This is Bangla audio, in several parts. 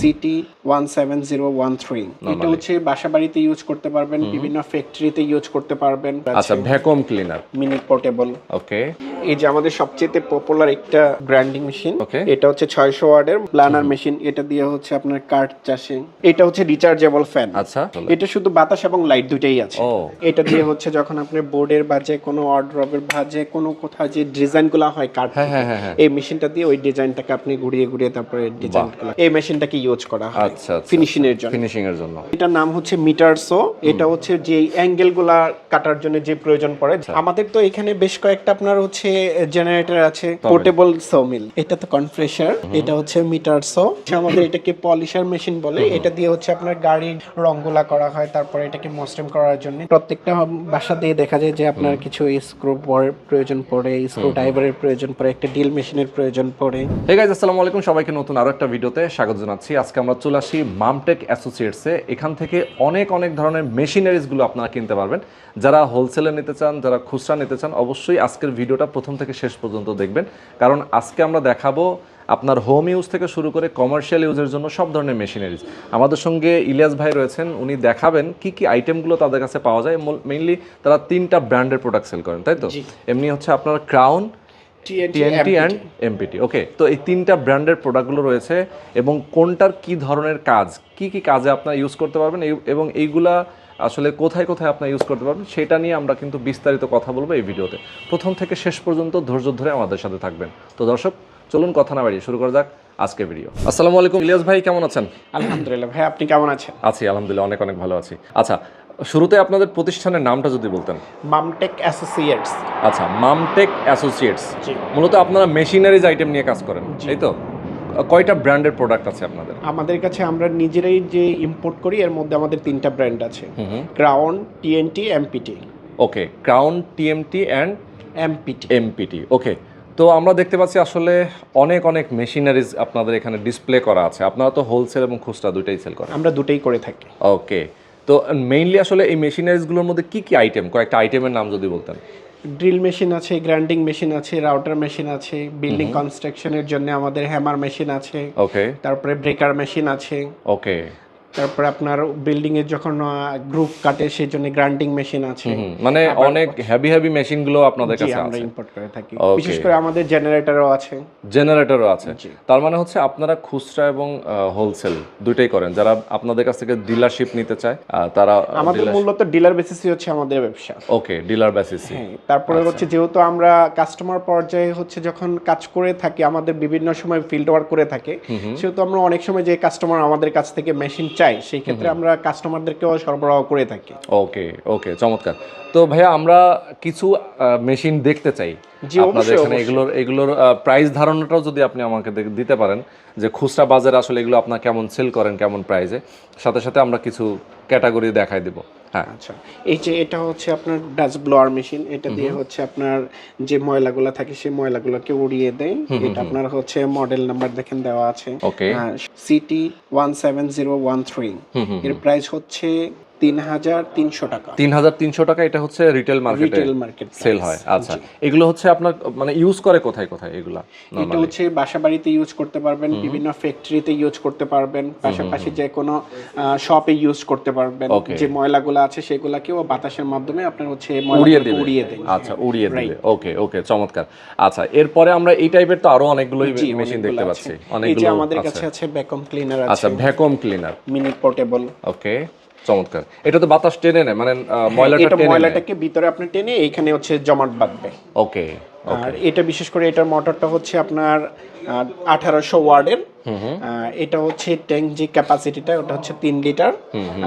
City one seven zero one three. এটা হচ্ছে বাসা বাড়িতে ইউজ করতে পারবেন বিভিন্ন ফ্যাক্টরিতে ইউজ করতে পারবেন। আচ্ছা vacuum cleaner mini portable okay এই যে আমাদের সবচেয়ে পপুলার একটা গ্রাইন্ডিং মেশিন এটা হচ্ছে ছয়শো ওয়ার্ডের প্ল্যানার মেশিন এটা দিয়ে হচ্ছে আপনার কাঠ চাষে। এটা হচ্ছে রিচার্জেবল ফ্যান আচ্ছা এটা শুধু বাতাস এবং লাইট দুইটাই আছে। এটা দিয়ে হচ্ছে যখন আপনি বোর্ডের বা যে কোনো অর্ডারের বা যে কোনো কোথাও যে ডিজাইনগুলো হয় কাঠ হ্যাঁ, হ্যাঁ, হ্যাঁ। এই মেশিনটা দিয়ে ওই ডিজাইনটাকে আপনি ঘুরিয়ে ঘুরিয়ে তারপরে ডিজাইন এই এই মেশিনটাকে ইউজ করা হয় আচ্ছা আচ্ছা ফিনিশিং এর জন্য। ফিনিশিং এর জন্য। এটার নাম হচ্ছে মিটারসো এটা হচ্ছে যে অ্যাঙ্গেলগুলা কাটার জন্য যে প্রয়োজন পড়ে। আচ্ছা। আমাদের তো এখানে বেশ কয়েকটা আপনার হচ্ছে জেনারেটর আছে পোর্টেবল সোমিল এটা তো কনফ্রেশার এটা হচ্ছে মিটারসো আমাদের এটাকে পলিশার মেশিন বলে। এটা দিয়ে হচ্ছে আপনার গাড়ির রংগুলা করা হয় তারপরে এটাকে মসৃণ করার জন্য। প্রত্যেকটা বাসা দিয়ে দেখা যায় যে আপনার কিছু স্ক্রু প্রয়োজন পড়ে স্ক্রু ড্রাইভারের প্রয়োজন পড়ে একটা ডিল মেশিনের প্রয়োজন পড়ে। হে গাইজ আসসালামু আলাইকুম। সবাইকে নতুন আরও একটা ভিডিওতে স্বাগত জানাচ্ছি আজকে আমরা চলে আসি মামটেক অ্যাসোসিয়েটসে এখান থেকে অনেক অনেক ধরনের মেশিনারিজগুলো আপনারা কিনতে পারবেন। যারা হোলসেলে নিতে চান যারা খুচরা নিতে চান অবশ্যই আজকের ভিডিওটা প্রথম থেকে শেষ পর্যন্ত দেখবেন। কারণ আজকে আমরা দেখাবো আপনার হোম ইউজ থেকে শুরু করে কমার্শিয়াল ইউজের জন্য সব ধরনের মেশিনারিজ আমাদের সঙ্গে ইলিয়াস ভাই রয়েছেন উনি দেখাবেন কি কি আইটেমগুলো তাদের কাছে পাওয়া যায়। মেইনলি তারা তিনটা ব্র্যান্ডের প্রোডাক্ট সেল করেন তাই তো? এমনি হচ্ছে আপনার crown TNT and MPT okay তো এই তিনটা ব্র্যান্ডের প্রোডাক্টগুলো রয়েছে এবং কোনটার কি ধরনের কাজ কি কি কাজে আপনারা ইউজ করতে পারবেন এবং এইগুলা আসলে কোথায় কোথায় আপনারা ইউজ করতে পারবেন সেটা নিয়ে আমরা কিন্তু বিস্তারিত কথা বলব এই ভিডিওতে। প্রথম থেকে শেষ পর্যন্ত ধৈর্য ধরে আমাদের সাথে থাকবেন। তো দর্শক চলুন কথা না বাড়িয়ে শুরু করা যাক আজকের ভিডিও। আসসালামু আলাইকুম ইলিয়াস ভাই কেমন আছেন? আলহামদুলিল্লাহ ভাই আপনি কেমন আছেন? আছি আলহামদুলিল্লাহ অনেক অনেক ভালো আছি। আচ্ছা শুরুতে আপনাদের প্রতিষ্ঠানের নামটা যদি বলতেন। মামটেক অ্যাসোসিয়েটস। আচ্ছা মামটেক অ্যাসোসিয়েটস। মূলত আপনারা মেশিনারিজ আইটেম নিয়ে কাজ করেন এই তো? কয়টা ব্র্যান্ডের প্রোডাক্ট আছে আপনাদের? আমাদের কাছে আমরা নিজেরাই যে ইম্পোর্ট করি এর মধ্যে আমাদের তিনটা ব্র্যান্ড আছে। Crown TNT MPT. Okay Crown TMT and MPT. MPT okay. তো আমরা দেখতে পাচ্ছি আসলে অনেক অনেক মেশিনারিজ আপনাদের এখানে ডিসপ্লে করা আছে। আপনারা তো হোলসেল এবং খুচরা দুইটাই সেল করেন। আমরা দুটোই করে থাকি। ওকে তো মেইনলি আসলে এই মেশিনারিজগুলোর মধ্যে কী কী আইটেম কয়েকটা আইটেমের নাম যদি বলতেন। ড্রিল মেশিন আছে গ্রাইন্ডিং মেশিন আছে রাউটার মেশিন আছে বিল্ডিং কনস্ট্রাকশনের জন্য আমাদের হ্যামার মেশিন আছে। ওকে তারপরে ব্রেকার মেশিন আছে। ওকে তারপরে আপনার বিল্ডিং এর যখন গ্রুপ কাটে সেই জন্য গ্রাইন্ডিং মেশিন আছে। মানে অনেক হেভি হেভি মেশিনগুলো আপনাদের জি কাছে আমরা আছে। ইম্পোর্ট করে থাকি। বিশেষ করে আমাদের জেনারেটরও আছে। জেনারেটরও আছে। তার মানে হচ্ছে আপনারা খুচরা এবং হোলসেল দুইটাই করেন। যারা আপনাদের কাছ থেকে ডিলারশিপ নিতে চায় তারা আমাদের মূলত ডিলার বেসিসই হচ্ছে আমাদের ব্যবসা। ওকে ডিলার বেসিস হ্যাঁ তারপরে আচ্ছা। হচ্ছে যেহেতু আমরা কাস্টমার পর্যায়ে হচ্ছে যখন কাজ করে থাকি আমাদের বিভিন্ন সময় ফিল্ড ওয়ার্ক করে থাকে সেহেতু আমরা অনেক সময় যে কাস্টমার আমাদের কাছ থেকে মেশিন চাই সেই ক্ষেত্রে আমরা কাস্টমারদেরকেও সরবরাহ করে থাকি। ওকে ওকে চমৎকার। তো ভাইয়া আমরা কিছু মেশিন দেখতে চাই। আপনাদের এখানে এগুলোর এগুলোর প্রাইস ধারণাটাও যদি আপনি আমাকে দিতে পারেন যে খুচরা বাজারে আসলে এগুলো আপনার কেমন সেল করেন কেমন প্রাইসে সাথে সাথে আমরা কিছু ক্যাটাগরি দেখাই দেব। আচ্ছা এই যে এটা হচ্ছে আপনার ডাস্ট ব্লোয়ার মেশিন এটা দিয়ে হচ্ছে আপনার যে ময়লাগুলো থাকে সেই ময়লাগুলোকে উড়িয়ে দেয়। এটা আপনার হচ্ছে মডেল নাম্বার দেখেন দেওয়া আছে। CT one seven zero one three এর প্রাইস হচ্ছে তিন হাজার তিনশো টাকা। তিন হাজার তিনশো টাকা এটা হচ্ছে রিটেল মার্কেটে রিটেল মার্কেট সেল হয়। আচ্ছা। এগুলো হচ্ছে আপনার মানে ইউজ করে কোথায় কোথায় এগুলা এটা হচ্ছে বাসা বাড়িতে ইউজ করতে পারবেন বিভিন্ন ফ্যাক্টরিতে ইউজ করতে পারবেন পাশাপাশি যে কোনো শপে ইউজ করতে পারবেন। যে ময়লাগুলো আছে সেগুলাকেও বাতাসের মাধ্যমে আপনার হচ্ছে উড়িয়ে দেবে। আচ্ছা উড়িয়ে দেবে। ওকে ওকে চমৎকার। আচ্ছা এরপরে আমরা এই টাইপের তো আরও অনেকগুলোই মেশিন অনেকগুলো দেখতে। পাচ্ছি। অনেকগুলো আমাদের কাছে আছে। ভ্যাকুয়াম ক্লিনার আচ্ছা আছে। Vacuum cleaner mini portable okay চমৎকার। এটা তো বাতাস টেনে নেয় মানে ময়লাটা টেনে ময়লাটাকে ভিতরে আপনি টেনে এইখানে হচ্ছে জমাট বাঁধবে। ওকে আর এটা বিশেষ করে এটার মোটরটা হচ্ছে আপনার আঠারোশো ওয়ার্ডের এটা হচ্ছে ট্যাঙ্ক যে ক্যাপাসিটিটা ওটা হচ্ছে তিন লিটার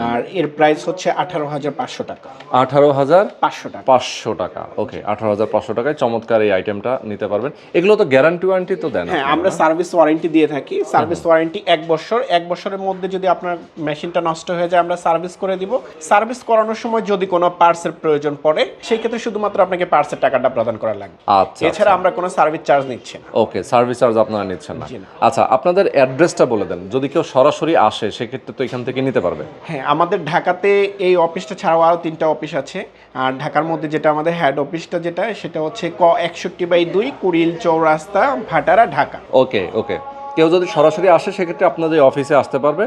আর এর প্রাইস হচ্ছে আঠারো হাজার পাঁচশো টাকা। আঠারো হাজার পাঁচশো টাকা। পাঁচশো টাকা। ওকে আঠারো হাজার পাঁচশো টাকায় চমৎকার এই আইটেমটা নিতে পারবেন। এগুলো তো গ্যারান্টি ওয়ারেন্টি তো দেন হ্যাঁ আমরা সার্ভিস ওয়ারেন্টি দিয়ে থাকি। সার্ভিস ওয়ারেন্টি এক বছর। এক বছরের মধ্যে যদি আপনার মেশিনটা নষ্ট হয়ে যায় আমরা সার্ভিস করে দিব। সার্ভিস করানোর সময় যদি কোনো পার্টসের প্রয়োজন পড়ে সেই ক্ষেত্রে শুধুমাত্র আপনাকে পার্টসের টাকাটা প্রদান করা লাগবে। আচ্ছা এছাড়া আমরা কোনো সার্ভিস চার্জ নিচ্ছি না। ওকে সার্ভিস চার্জ আপনারা নিচ্ছেন না। না। আচ্ছা আপনাদের অ্যাড্রেসটা বলে দেন। যদি কেউ সরাসরি আসে সেক্ষেত্রে তো এখান থেকে নিতে পারবে। হ্যাঁ আমাদের ঢাকাতে এই অফিসটা ছাড়াও আরও তিনটা অফিস আছে। আর ঢাকার মধ্যে যেটা আমাদের হেড অফিসটা যেটা সেটা হচ্ছে ক একষট্টি বাই দুই কুড়িল চৌরাস্তা ভাটারা ঢাকা। ওকে ওকে। কেউ যদি সরাসরি আসে সেক্ষেত্রে আপনাদের অফিসে আসতে পারবে।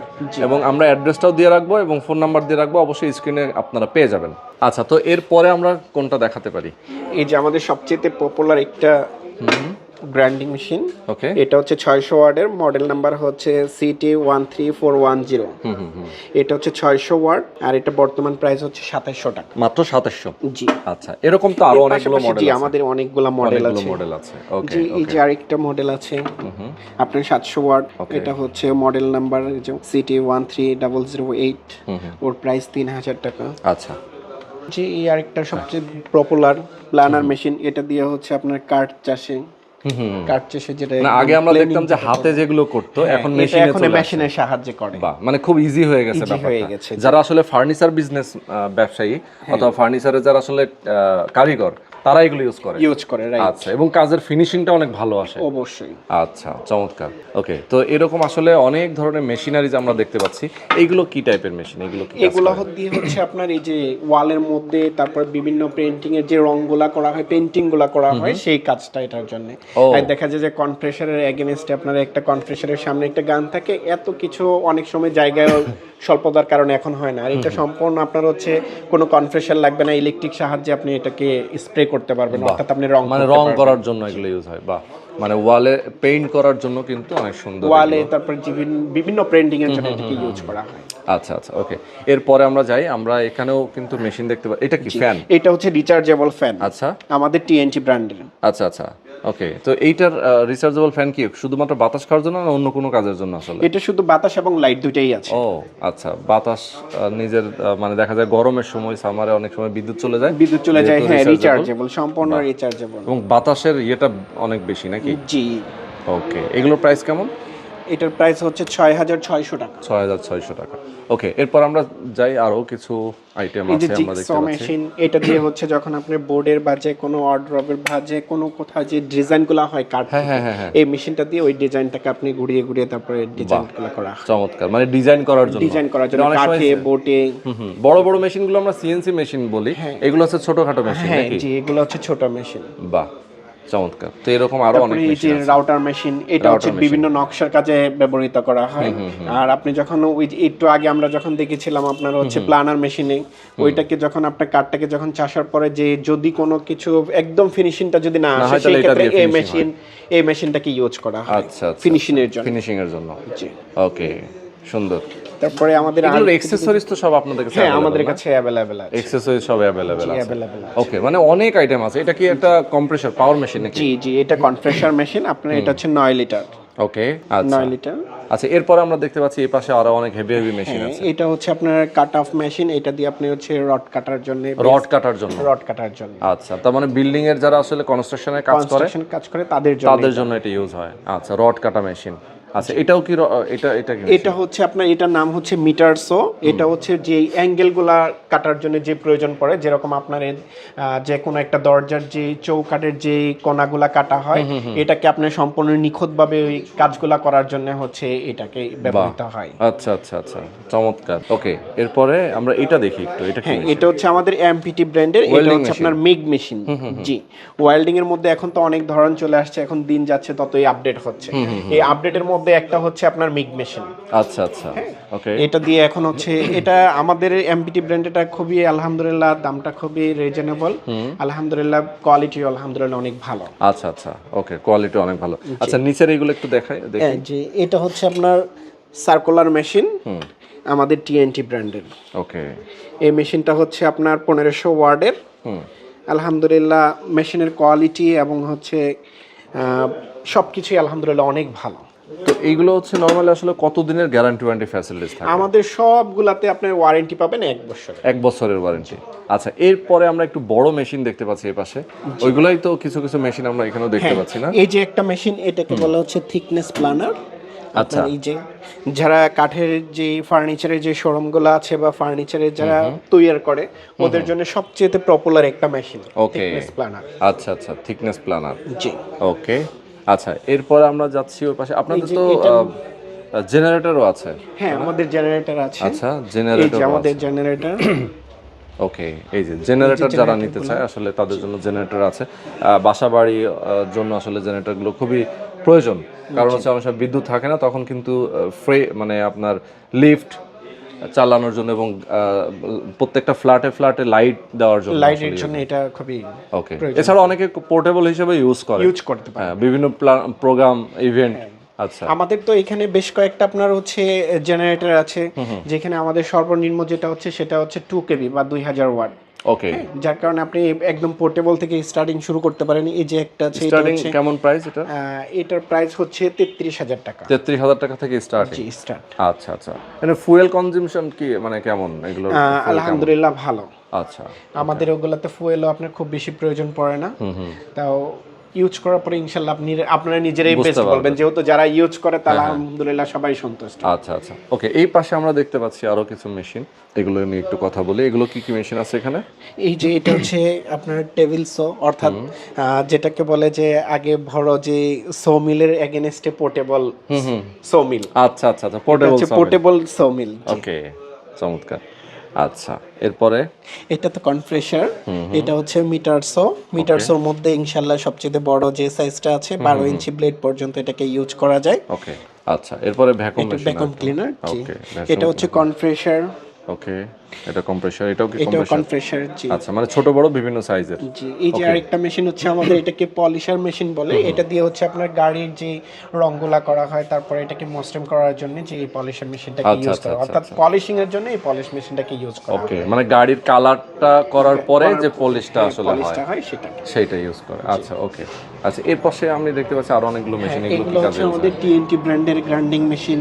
এবং আমরা অ্যাড্রেসটাও দিয়ে রাখব এবং ফোন নাম্বার দিয়ে রাখব অবশ্যই স্ক্রিনে আপনারা পেয়ে যাবেন। আচ্ছা তো এরপরে আমরা কোনটা দেখাতে পারি? এই যে আমাদের সবচেয়ে পপুলার একটা গ্রাইন্ডিং মেশিন। ওকে। এটা হচ্ছে ছয়শো ওয়ার্ডের মডেল নাম্বার হচ্ছে CT one three four one zero hmm hmm hmm এটা হচ্ছে ছয়শো ওয়ার্ড আর এটা বর্তমান প্রাইস হচ্ছে সাতাশশো টাকা। মাত্র সাতাশশো? জি। আচ্ছা এরকম তো আরও অনেকগুলো মডেল জি আছে। আমাদের অনেকগুলো মডেল অনেকগুলো আছে। মডেল আছে। ওকে জি এই যে আরেকটা মডেল আছে। আপনার সাতশো ওয়ার্ড এটা হচ্ছে model number CT one three double zero eight ওর প্রাইস তিন হাজার টাকা। আচ্ছা। যে এই আরেকটা সবচেয়ে পপুলার প্ল্যানার মেশিন এটা দিয়ে হচ্ছে আপনার কাঠ চাষে। হুম। সে যেটা না আগে আমরা দেখতাম যে হাতে যেগুলো করতো এখন এটা মেশিনে এখন চলে মেশিনের সাহায্যে করে। মানে খুব ইজি হয়ে গেছে ব্যাপারটা। যারা আসলে ফার্নিচার বিজনেস ব্যবসায়ী হ্যাঁ। অথবা ফার্নিচারের যারা আসলে আহ, কারিগর তারা এগুলো ইউজ করে। ইউজ করে রাইট আচ্ছা এবং কাজের ফিনিশিংটা অনেক ভালো আসে। অবশ্যই। আচ্ছা চমৎকার। ওকে তো এরকম আসলে অনেক ধরনের মেশিনারিজ আমরা দেখতে পাচ্ছি। এইগুলো কি টাইপের মেশিন এগুলো কি এগুলো? দিয়ে হচ্ছে আপনার এই যে ওয়ালের মধ্যে তারপর বিভিন্ন পেন্টিং এর যে রংগুলা করা হয় পেন্টিংগুলা করা হয় সেই কাজটা এটার জন্য। আর দেখা যায় যে কনফ্রেশনের এগেনস্টে আপনার একটা কনফ্রেশনের সামনে একটা গান থাকে এত কিছু অনেক সময় জায়গায় স্বল্পতার কারণে এখন হয় না। আর এটা সম্পূর্ণ আপনার হচ্ছে কোনো কনফ্রেশন লাগবে না ইলেকট্রিক সাহায্যে আপনি এটাকে স্প্রে করতে পারবেন অর্থাৎ আপনি রং মানে রং করার জন্য এগুলো ইউজ হয় বা মানে ওয়ালে পেইন্ট করার জন্য কিন্তু অনেক সুন্দর ওয়ালে তারপর বিভিন্ন- বিভিন্ন প্রিন্টিং এর জন্য এটাকে ইউজ করা হয়। আচ্ছা আচ্ছা ওকে এরপরে আমরা যাই আমরা এখানেও কিন্তু মেশিন দেখতে পাই। এটা কি ফ্যান এটা হচ্ছে রিচার্জেবল ফ্যান আচ্ছা। আমাদের টিএনটি ব্র্যান্ডের আচ্ছা আচ্ছা। ওকে তো এইটার রিচার্জেবল ফ্যান কি? শুধুমাত্র বাতাস খাওয়ার জন্য না অন্য কোনো কাজের জন্য আসলে? এটা শুধু বাতাস এবং লাইট দুইটাই আছে। ও আচ্ছা বাতাস নিজের মানে দেখা যায় গরমের সময় সামারে অনেক সময় বিদ্যুৎ চলে যায় বিদ্যুৎ চলে যায় হ্যাঁ রিচার্জেবল সম্পূর্ণ রিচার্জেবল এবং বাতাসের ইয়েটা অনেক বেশি নাকি? জি। ওকে এগুলোর প্রাইস কেমন? এটার প্রাইস হচ্ছে ছয় হাজার ছয়শো টাকা। ছয় হাজার ছয়শো টাকা। ওকে এরপর আমরা যাই আরও কিছু আইটেম আছে আমরা দেখতে পাচ্ছি। মেশিন এটা দিয়ে হচ্ছে যখন আপনি বোর্ডের বা যে কোনো অর্ডারের বা যে কোনো কোথাও যে ডিজাইনগুলো হয় কাঠ হ্যাঁ হ্যাঁ হ্যাঁ হ্যাঁ। এই মেশিনটা দিয়ে ওই ডিজাইনটাকে আপনি ঘুরিয়ে ঘুরিয়ে তারপরে ডিজাইনগুলো করা চমৎকার। মানে ডিজাইন করার জন্য। ডিজাইন করার জন্য এটা কাঠে হুম। বড় বড় মেশিনগুলো আমরা সিএনসি মেশিন বলি। এগুলো হচ্ছে ছোটখাটো মেশিন হ্যাঁ জি এগুলো হচ্ছে ছোট মেশিন বাহ। চমৎকার। তো এরকম আরও অনেক মেশিন আছে। রাউটার মেশিন এটা হচ্ছে বিভিন্ন নকশার কাজে ব্যবহৃত করা হয়। আর আপনি যখন ওই একটু আগে আমরা যখন দেখেছিলাম আপনার হচ্ছে প্লানার মেশিনে ওইটাকে যখন আপনার কাঠটাকে যখন চাষার পরে যে যদি কোনো কিছু একদম ফিনিশিংটা যদি না আসে সেই ক্ষেত্রে এই মেশিন এই মেশিনটাকে ইউজ করা হয় আচ্ছা আচ্ছা ফিনিশিং এর জন্য। ফিনিশিং এর জন্য ওকে সুন্দর। তারপরে আমাদের আর অ্যাক্সেসরিজ তো সব আপনাদের কাছে হ্যাঁ আমাদের কাছে আছে। অ্যাক্সেসরিজ সব আছে। ওকে মানে অনেক আইটেম আছে। এটা কি একটা কম্প্রেসর পাওয়ার মেশিন নাকি? জি জি এটা কনফ্রেশার মেশিন আপনার এটা হচ্ছে নয় লিটার ওকে আচ্ছা। নয় লিটার আচ্ছা এরপর আমরা দেখতে পাচ্ছি এই পাশে আরও অনেক হেভি হেভি মেশিন আছে। এটা হচ্ছে আপনার কাট অফ মেশিন এটা দিয়ে আপনি হচ্ছে রড কাটার জন্য রড কাটার জন্য। রড কাটার জন্য। আচ্ছা তার মানে বিল্ডিং এর যারা আসলে কনস্ট্রাকশনের কাজ করে কনস্ট্রাকশন কাজ করে তাদের জন্য তাদের জন্য এটা ইউজ হয়। আচ্ছা রড কাটা মেশিন আচ্ছা এটাও কি এটা এটা এটা হচ্ছে আপনার এটার নাম হচ্ছে মিটারসো এটা হচ্ছে যে অ্যাঙ্গেলগুলা কাটার জন্য যে প্রয়োজন পড়ে যেরকম আপনার যে কোনো একটা দরজার যে চৌকাটের যে কোনাগুলা কাটা হয় এটাকে আপনার সম্পূর্ণ নিখুঁতভাবে ওই কাজগুলা করার জন্য হচ্ছে এটাকে ব্যবহৃত হয়। আচ্ছা আচ্ছা আচ্ছা। চমৎকার। ওকে এরপরে আমরা এটা দেখি একটু এটা হ্যাঁ এটা হচ্ছে আমাদের এমপিটি ব্র্যান্ডের এটা হচ্ছে আপনার মিগ মেশিন। জি ওয়েল্ডিং এর মধ্যে এখন তো অনেক ধরন চলে আসছে এখন দিন যাচ্ছে ততই আপডেট হচ্ছে। এই আপডেটের মধ্যে একটা হচ্ছে আপনার মিগ মেশিন। আচ্ছা আচ্ছা। ওকে এটা দিয়ে এখন হচ্ছে এটা আমাদের এমপিটি ব্র্যান্ড এটা খুবই আলহামদুলিল্লাহ দামটা খুবই রিজনেবল আলহামদুলিল্লাহ কোয়ালিটি আলহামদুলিল্লাহ অনেক ভালো। আচ্ছা আচ্ছা। ওকে কোয়ালিটি অনেক ভালো। আচ্ছা নিচের এগুলো একটু দেখাই দেখি। হ্যাঁ, যে এটা হচ্ছে আপনার সার্কুলার মেশিন আমাদের টিএনটি ব্র্যান্ডের ওকে এই মেশিনটা হচ্ছে আপনার পনেরোশো ওয়ার্ডের। আলহামদুলিল্লাহ মেশিনের কোয়ালিটি এবং হচ্ছে সব কিছুই আলহামদুলিল্লাহ অনেক ভালো। তো এইগুলো হচ্ছে নর্মালি আসলে কতদিনের গ্যারান্টি ওয়ারেন্টি ফ্যাসিলিটিস থাকে? আমাদের সবগুলাতে আপনার ওয়ারেন্টি পাবেন এক বছর এক বছরের ওয়ারেন্টি আচ্ছা এরপরে আমরা একটু বড় মেশিন দেখতে পাচ্ছি এই পাশে। ওইগুলাই তো কিছু কিছু মেশিন আমরা এখানেও দেখতে পাচ্ছি না। এই যে একটা মেশিন এটাকে বলা হচ্ছে থিকনেস প্ল্যানার আচ্ছা। এই যে যারা কাঠের যে ফার্নিচারের যে শোরুমগুলো আছে বা ফার্নিচারের যারা তৈরি করে ওদের জন্য সবচেয়ে পপুলার একটা মেশিন ওকে থিকনেস প্ল্যানার আচ্ছা আচ্ছা থিকনেস প্ল্যানার জি। ওকে আচ্ছা এরপর আমরা যাচ্ছি ওর পাশে। আপনাদের তো জেনারেটরও আছে। হ্যাঁ আমাদের জেনারেটর আছে। আচ্ছা জেনারেটর আমাদের জেনারেটর। ওকে এই যে জেনারেটর যারা নিতে চায় আসলে তাদের জন্য জেনারেটর আছে। বাসা বাড়ির জন্য আসলে জেনারেটরগুলো খুবই প্রয়োজন। কারণ হচ্ছে আমার বিদ্যুৎ থাকে না তখন কিন্তু ফ্রি মানে আপনার লিফট চালানোর জন্য এবং প্রত্যেকটা ফ্ল্যাটে ফ্ল্যাটে লাইট দেওয়ার জন্য লাইটের জন্য এটা খুবই ওকে এছাড়া অনেকে পোর্টেবল হিসেবে ইউজ করে। ইউজ করতে পারে। হ্যাঁ বিভিন্ন প্রোগ্রাম ইভেন্ট আচ্ছা। আমাদের তো এখানে বেশ কয়েকটা আপনার হচ্ছে জেনারেটর আছে যেখানে আমাদের সর্বনিম্ন যেটা হচ্ছে সেটা হচ্ছে টু কেবি বা দুই হাজার ওয়াট ওকে যার কারণে আপনি একদম পোর্টেবল থেকে স্টার্টিং শুরু করতে পারেন। এই যে একটা আছে স্টার্টিং কেমন প্রাইস এটা? এটার প্রাইস হচ্ছে তেত্রিশ হাজার টাকা। তেত্রিশ হাজার টাকা থেকে স্টার্টিং জি স্টার্ট আচ্ছা আচ্ছা। মানে ফুয়েল কনজাম্পশন কি মানে কেমন এগুলো আলহামদুলিল্লাহ ভালো। আচ্ছা। আমাদের ওগুলাতে ফুয়েলও আপনার খুব বেশি প্রয়োজন পড়ে না। তাও ইউজ করার পরে ইনশাল্লাহ আপনি আপনারা নিজেরাই বেস্ট বলবেন। যেহেতু যারা ইউজ করে তারা আলহামদুলিল্লাহ সবাই সন্তুষ্ট। আচ্ছা আচ্ছা। ওকে এই পাশে আমরা দেখতে পাচ্ছি আরও কিছু মেশিন এগুলো নিয়ে একটু কথা বলি। এগুলো কি কি মেশিন আছে এখানে? এই যে এটা হচ্ছে আপনার টেবিল সো অর্থাৎ যেটাকে বলে যে আগে বড় যে সো মিলের এগেনস্টে পোর্টেবল সো মিল আচ্ছা আচ্ছা আচ্ছা। পোর্টেবল সো মিল ওকে চমৎকার। আচ্ছা এরপরে? এটা তো কনফ্রেশার এটা হচ্ছে মিটারসো মিটারসোর মধ্যে ইনশাল্লাহ সবচেয়ে বড় যে সাইজটা আছে বারো ইঞ্চি ব্লেড পর্যন্ত এটাকে ইউজ করা যায়। ওকে আচ্ছা এরপরে vacuum machine vacuum cleaner okay এটা হচ্ছে কনফ্রেশার। ওকে এটা কম্প্রেসার এটাও কি এটাও কম্প্রেসার জি। আচ্ছা মানে ছোট বড় বিভিন্ন সাইজের জি এই যে আরেকটা মেশিন হচ্ছে আমাদের এটাকে পলিশার মেশিন বলে। এটা দিয়ে হচ্ছে আপনার গাড়ির যে রংগুলা করা হয় তারপরে এটাকে মস্টেম করার জন্য যে এই পলিশার মেশিনটাকে আচ্ছা, ইউজ আচ্ছা, করা আচ্ছা, অর্থাৎ পলিশিং এর জন্য এই পলিশ মেশিনটাকে ইউজ করা ওকে মানে গাড়ির কালারটা করার পরে যে পলিশটা আসলে হয় পলিশটা হয় সেটাকে। সেইটা ইউজ করে। আচ্ছা ওকে আচ্ছা এর পাশে আমি দেখতে পাচ্ছি আরও অনেকগুলো মেশিন এগুলো কি কাজে হচ্ছে আমাদের টিএনটি ব্র্যান্ডের গ্রাইন্ডিং মেশিন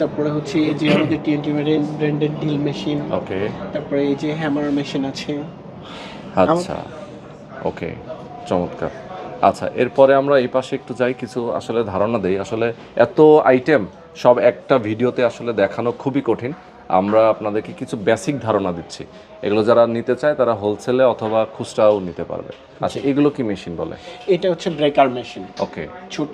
তারপরে হচ্ছে এই যে আমাদের টিএনটি ব্র্যান্ডের ডিল মেশিন ওকে তারপরে এই যে হ্যামার মেশিন আছে। আচ্ছা। ওকে চমৎকার। আচ্ছা এরপরে আমরা এই পাশে একটু যাই কিছু আসলে ধারণা দেই। আসলে এত আইটেম সব একটা ভিডিওতে আসলে দেখানো খুবই কঠিন। আমরা আপনাদেরকে কিছু বেসিক ধারণা দিচ্ছি। এগুলো যারা নিতে চায় তারা হোলসেলে অথবা খুচরাও নিতে পারবে। আচ্ছা এগুলো কি মেশিন বলে? এটা হচ্ছে ব্রেকার মেশিন ওকে ছোট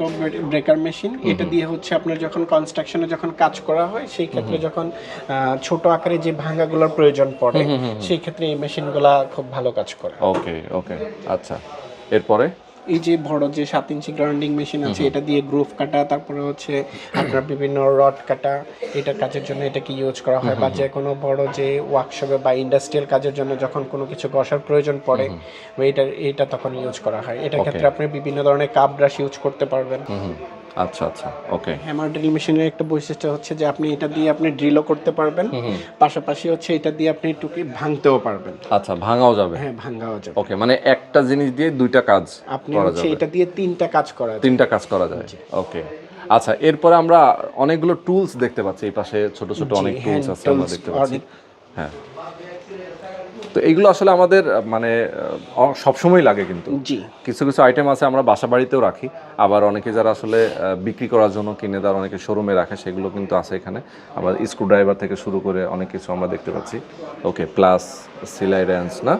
ব্রেকার মেশিন এটা দিয়ে হচ্ছে আপনার যখন কনস্ট্রাকশনে যখন কাজ করা হয় সেই ক্ষেত্রে যখন ছোট আকারে যে ভাঙাগুলোর প্রয়োজন পড়ে সেই ক্ষেত্রে এই মেশিনগুলা খুব ভালো কাজ করে। ওকে ওকে আচ্ছা এরপরে? এই যে বড় যে সাত ইঞ্চি গ্রাউন্ডিং মেশিন আছে এটা দিয়ে গ্রুভ কাটা তারপরে হচ্ছে আপনার বিভিন্ন রড কাটা এটার কাজের জন্য এটাকে ইউজ করা হয়? বা যে কোনো বড় যে ওয়ার্কশপে বা ইন্ডাস্ট্রিয়াল কাজের জন্য যখন কোনো কিছু ঘষার প্রয়োজন পড়ে এটা এটা তখন ইউজ করা হয়। এটার ক্ষেত্রে আপনি বিভিন্ন ধরনের কাপ ব্রাশ ইউজ করতে পারবেন। আচ্ছা আচ্ছা ওকে হ্যামার ড্রিল মেশিনের একটা বৈশিষ্ট্য হচ্ছে যে আপনি এটা দিয়ে আপনি ড্রিলও করতে পারবেন। পাশাপাশি হচ্ছে এটা দিয়ে আপনি টুকি ভাঙতেও পারবেন। আচ্ছা ভাঙাও যাবে? হ্যাঁ ভাঙাও যাবে। ওকে মানে একটা জিনিস দিয়ে দুইটা কাজ আপনি হচ্ছে এটা দিয়ে তিনটা কাজ করা যায় তিনটা কাজ করা যায় ওকে আচ্ছা এরপরে আমরা অনেকগুলো টুলস দেখতে পাচ্ছি। এই পাশে ছোট ছোট অনেক টুলস আছে আমরা দেখতে পাচ্ছি। হ্যাঁ। তো এইগুলো আসলে আমাদের মানে সবসময় লাগে কিন্তু। জি। কিছু কিছু আইটেম আছে আমরা বাসা বাড়িতেও রাখি। আবার অনেকে যারা আসলে বিক্রি করার জন্য কিনে দেওয়ার অনেকে শোরুমে রাখে সেগুলো কিন্তু আছে এখানে। আবার স্ক্রুড্রাইভার থেকে শুরু করে অনেক কিছু আমরা দেখতে পাচ্ছি। ওকে প্লাস সিলাই রেঞ্জ না?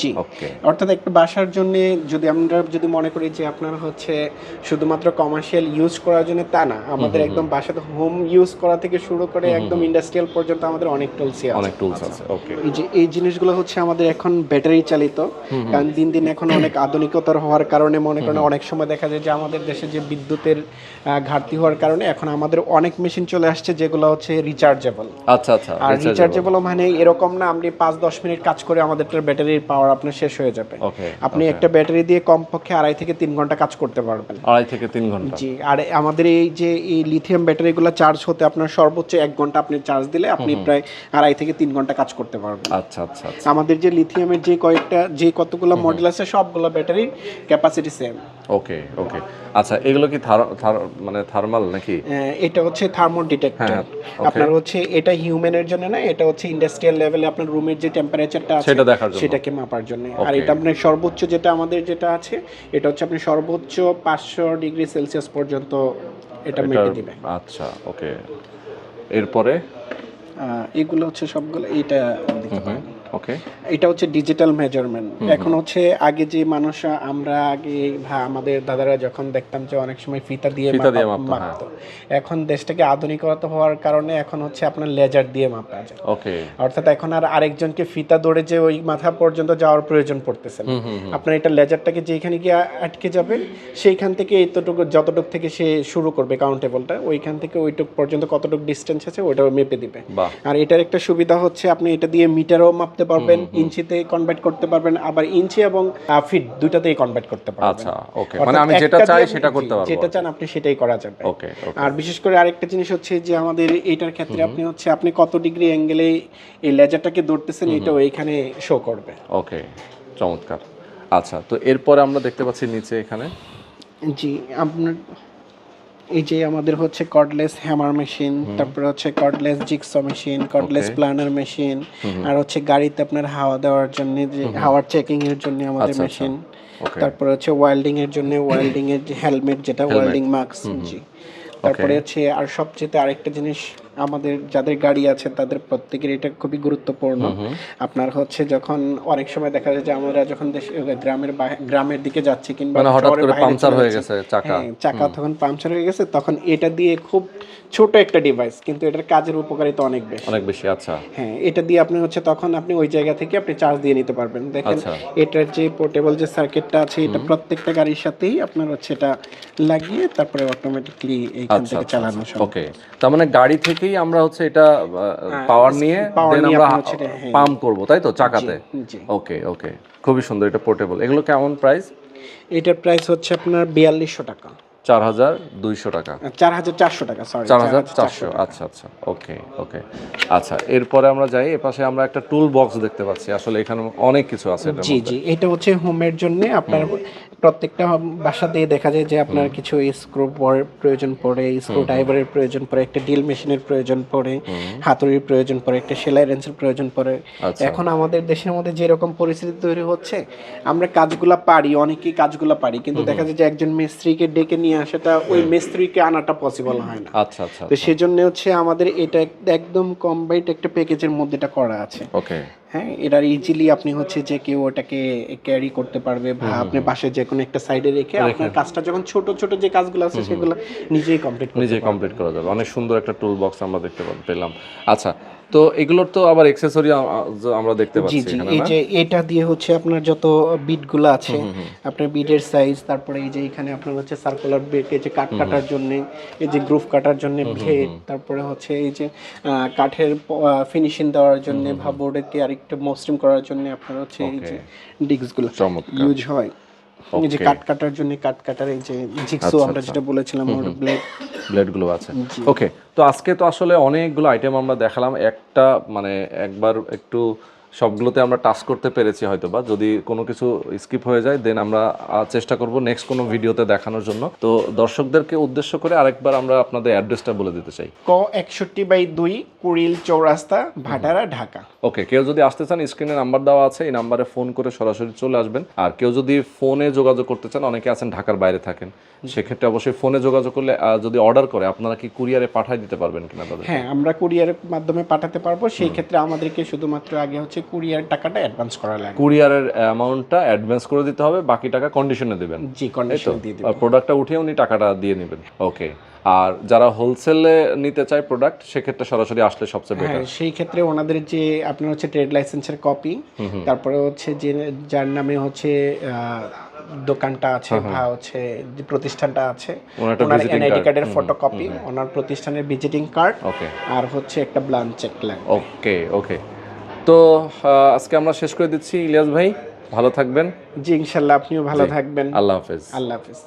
জি। ওকে অর্থাৎ একটা বাসার জন্য যদি আমরা যদি মনে করি যে আপনার হচ্ছে শুধুমাত্র কমার্শিয়াল ইউজ করার জন্য তা না আমাদের একদম বাসাতে হোম ইউজ করা থেকে শুরু করে একদম ইন্ডাস্ট্রিয়াল পর্যন্ত আমাদের অনেক টুলসই আছে। অনেক টুলস আছে ওকে এই যে এই জিনিসগুলো হচ্ছে আমাদের এখন ব্যাটারি চালিত কারণ দিন দিন এখন অনেক আধুনিকতার হওয়ার কারণে মনে করেন অনেক সময় দেখা যায় যে আমাদের দেশে যে বিদ্যুতের ঘাটতি হওয়ার কারণে এখন আমাদের অনেক মেশিন চলে আসছে যেগুলো হচ্ছে রিচার্জেবল আচ্ছা আচ্ছা আর রিচার্জেবল মানে এরকম না আপনি পাঁচ দশ মিনিট কাজ করে আমাদের ব্যাটারির পাওয়ার আপনার শেষ হয়ে যাবে। আপনি একটা ব্যাটারি দিয়ে কমপক্ষে আড়াই থেকে তিন ঘণ্টা কাজ করতে পারবেন। আড়াই থেকে তিন ঘণ্টা। জি আর আমাদের এই যে এই লিথিয়াম ব্যাটারিগুলো চার্জ হতে আপনার সর্বোচ্চ এক ঘণ্টা আপনি চার্জ দিলে আপনি প্রায় আড়াই থেকে তিন ঘণ্টা কাজ করতে পারবেন। আচ্ছা আচ্ছা আচ্ছা। আমাদের যে লিথিয়ামের যে কয়েকটা যে কতগুলো মডেল আছে সবগুলো ব্যাটারির ক্যাপাসিটি সেম ওকে ওকে আচ্ছা এগুলো কি মানে থার্মাল নাকি? এটা হচ্ছে থার্মো ডিটেক্টর হ্যাঁ, আপনার হচ্ছে এটা হিউম্যানের জন্য না এটা হচ্ছে ইন্ডাস্ট্রিয়াল লেভেলে আপনার রুমের যে টেম্পারেচারটা আছে সেটা দেখার জন্য। সেটাকে মাপার জন্য। আর এটা আপনি সর্বোচ্চ যেটা আমাদের যেটা আছে এটা হচ্ছে আপনি সর্বোচ্চ পাঁচশো ডিগ্রি সেলসিয়াস পর্যন্ত এটা মেপে দিবে আচ্ছা ওকে এরপরে? এগুলো হচ্ছে সবগুলো এইটা দেখতে পারেন। ওকে এটা হচ্ছে ডিজিটাল মেজারমেন্ট এখন হচ্ছে আগে যে মানুষ আমরা আগে আমাদের দাদারা যখন দেখতাম যে অনেক সময় ফিতা দিয়ে মাপা- মাপতো, হ্যাঁ। এখন দেশটাকে আধুনিকতা হওয়ার কারণে এখন হচ্ছে আপনার লেজার দিয়ে মাপা যায়। ওকে অর্থাৎ এখন আর আরেকজনকে ফিতা ধরে যে ওই মাথা পর্যন্ত যাওয়ার প্রয়োজন পড়তেছে না। আপনার এটা লেজারটাকে যেখানে গিয়ে আটকে যাবে সেইখান থেকে এতটুকু যতটুক থেকে সে শুরু করবে কাউন্টেবলটা ওইখান থেকে ওইটুক পর্যন্ত কতটুক ডিস্টেন্স আছে ওইটাও মেপে দিবে। আর এটার একটা সুবিধা হচ্ছে আপনি এটা দিয়ে মিটারও মাপতে পারবেন ইঞ্চিতে কনভার্ট করতে পারবেন আবার ইঞ্চি এবং ফিট দুইটাতেই কনভার্ট করতে পারবেন। আচ্ছা ওকে মানে আমি যেটা চাই সেটা করতে পারব যেটা চান আপনি সেটাই করা যাবে। ওকে আর বিশেষ করে আরেকটা জিনিস হচ্ছে যে আমাদের এটার ক্ষেত্রে আপনি হচ্ছে আপনি কত ডিগ্রি অ্যাঙ্গেলে এই লেজারটাকে ধরতেছেন এটা ওইখানে শো করবে। ওকে চমৎকার। আচ্ছা তো এরপরে আমরা দেখতে পাচ্ছি নিচে এখানে। জি আপনার এই যে আমাদের হচ্ছে কর্ডলেস হ্যামার মেশিন তারপরে হচ্ছে cordless jigsaw machine cordless planer machine আর হচ্ছে গাড়িতে আপনার হাওয়া দেওয়ার জন্য যে হাওয়ার চেকিং এর জন্য আমাদের আচ্ছা, মেশিন ওকে তারপরে হচ্ছে ওয়েল্ডিং এর জন্য ওয়েল্ডিং এর যে হেলমেট যেটা ওয়েল্ডিং মাস্ক জি। তারপরে হচ্ছে আর সবচেয়ে আরেকটা জিনিস আমাদের যাদের গাড়ি আছে তাদের প্রত্যেকের এটা খুবই গুরুত্বপূর্ণ। আপনার হচ্ছে যখন অনেক সময় দেখা যায় যে আমরা যখন গ্রামের গ্রামের দিকে যাচ্ছি কিংবা মানে হঠাৎ করে পাংচার হয়ে গেছে চাকা। হ্যাঁ, চাকা তখন পাংচার হয়ে গেছে তখন এটা দিয়ে খুব ছোট একটা ডিভাইস কিন্তু এটার কাজের উপকারিতা অনেক বেশি। অনেক বেশি আচ্ছা। হ্যাঁ এটা দিয়ে আপনি হচ্ছে তখন আপনি ওই জায়গা থেকে আপনি চার্জ দিয়ে নিতে পারবেন। দেখেন আচ্ছা। এটার যে পোর্টেবল যে সার্কিটটা আছে এটা প্রত্যেকটা গাড়ির সাথেই আপনার হচ্ছে এটা লাগিয়ে তারপরে অটোমেটিকলি এইখান আচ্ছা থেকে আচ্ছা চালানো সম্ভব। ওকে তার মানে গাড়ি থেকেই আমরা হচ্ছে এটা পাওয়ার নিয়ে দেন আমরা এটা, হ্যাঁ। পাম্প করব তাই তো চাকাতে? ওকে ওকে খুবই সুন্দর এটা পোর্টেবল এগুলো কেমন প্রাইস এটার প্রাইস হচ্ছে আপনার বিয়াল্লিশশো টাকা। চার হাজার দুইশো টাকা। চার হাজার চারশো টাকা সরি চার হাজার চারশো আচ্ছা আচ্ছা ওকে ওকে আচ্ছা এরপরে আমরা যাই এপাশে আমরা একটা টুল বক্স দেখতে পাচ্ছি। আসলে এখানে অনেক কিছু আছে জি জি এটা হচ্ছে হোমের জন্য আপনার প্রত্যেকটা বাসাতেই দেখা যায় যে আপনার কিছু স্ক্রু প্রয়োজন পড়ে স্ক্রু ড্রাইভারের প্রয়োজন পড়ে একটা ডিল মেশিনের প্রয়োজন পড়ে হাতুড়ির প্রয়োজন পড়ে একটা সেলাই রেঞ্চের প্রয়োজন পড়ে। আচ্ছা। এখন আমাদের দেশের মধ্যে যেরকম পরিস্থিতি তৈরি হচ্ছে আমরা কাজগুলা পারি অনেকেই কাজগুলা পারি কিন্তু দেখা যায় যে একজন মিস্ত্রিকে ডেকে নিয়ে আসাটা ওই মিস্ত্রিকে আনাটা পসিবল হয় না। আচ্ছা আচ্ছা তো সেজন্য হচ্ছে আমাদের এটা এক- একদম কম্বাইট একটা প্যাকেজের মধ্যে এটা করা আছে। ওকে হ্যাঁ এটার ইজিলি আপনি হচ্ছে যে কেউ ওটাকে ক্যারি করতে পারবে বা আপনি পাশে যে কোনো একটা সাইডে রেখে আপনার কাজটা যখন ছোট ছোট যে কাজগুলো আছে সেগুলো নিজেই কমপ্লিট নিজেই নিজে কমপ্লিট করা যাবে। অনেক সুন্দর একটা টুল বক্স আমরা দেখতে পেলাম। আচ্ছা তো এগুলোর তো আবার এক্সেসরি আমরা দেখতে পাচ্ছি জি এই যে এটা দিয়ে হচ্ছে আপনার যত বিটগুলো আছে আপনার বিটের সাইজ তারপরে এই যে এখানে আপনার হচ্ছে সার্কুলার বিট এই যে কাঠ কাটার জন্য এই যে গ্রুফ কাটার জন্য ভেট তারপরে হচ্ছে এই যে কাঠের ফিনিশিং দেওয়ার জন্য বোর্ডকে আরেকটু মসৃণ করার জন্য আপনার হচ্ছে এই যে ডিস্কগুলো ইউজ হয়। এই যে. কাট কাটার জন্য কাট কাটার এই যে জিক্সো আমরা যেটা বলেছিলাম ওর ব্লেড ব্লেডগুলো আছে। ওকে তো আজকে তো আসলে অনেকগুলো আইটেম আমরা দেখালাম। একটা মানে একবার একটু সবগুলোতে আমরা টাচ করতে পেরেছি হয়তো বা যদি কোনো কিছু স্কিপ হয়ে যায় দেন আমরা চেষ্টা করব নেক্সট কোনো ভিডিওতে দেখানোর জন্য। তো দর্শকদেরকে উদ্দেশ্য করে আরেকবার আমরা আপনাদের অ্যাড্রেসটা বলে দিতে চাই। ক একষট্টি বাই দুই কুড়িল চৌরাস্তা ভাটারা ঢাকা। ওকে কেউ যদি আসতে চান স্ক্রিনে নাম্বার দেওয়া আছে এই নাম্বারে ফোন করে সরাসরি চলে আসবেন। আর কেউ যদি ফোনে যোগাযোগ করতে চান অনেকে আছেন ঢাকার বাইরে থাকেন। সেক্ষেত্রে অবশ্যই ফোনে যোগাযোগ করলে যদি অর্ডার করে আপনারা কি কুরিয়ারে পাঠিয়ে দিতে পারবেন কিনা তাদের হ্যাঁ আমরা কুরিয়ারের মাধ্যমে পাঠাতে পারব। সেই ক্ষেত্রে আমাদেরকে শুধুমাত্র আগে হচ্ছে কুরিয়ার টাকাটা অ্যাডভান্স করা লাগে। কুরিয়ারের অ্যামাউন্টটা অ্যাডভান্স করে দিতে হবে বাকি টাকা কন্ডিশনে দেবেন। জি কন্ডিশন দিয়ে দিব প্রোডাক্টটা উঠিয়ে উনি টাকাটা দিয়ে নেবেন। ওকে আর যারা হোলসেলে নিতে চায় প্রোডাক্ট সেক্ষেত্রে সরাসরি আসলে সবচেয়ে বেটার হ্যাঁ সেই ক্ষেত্রে ওনাদের যে আপনার হচ্ছে ট্রেড লাইসেন্সের কপি তারপরে হচ্ছে যে যার নামে হচ্ছে দোকানটা আছে বা হচ্ছে যে প্রতিষ্ঠানটা আছে ওনার এনআইডি কার্ডের ফটোকপি ওনার প্রতিষ্ঠানের ভিজিটিং কার্ড ওকে আর হচ্ছে একটা ব্লান চেক লাগবে ওকে ওকে তো আজকে আমরা শেষ করে দিচ্ছি। ইলিয়াস ভাই ভালো থাকবেন। জি ইনশাল্লাহ আপনিও ভালো থাকবেন। আল্লাহ হাফেজ। আল্লাহ হাফেজ।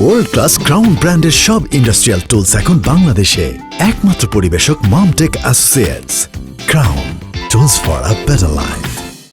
ওয়ার্ল্ড ক্লাস ক্রাউন ব্র্যান্ডের সব ইন্ডাস্ট্রিয়াল টুলস এখন বাংলাদেশে। একমাত্র পরিবেশক Mamtech associates Crown tools for a better life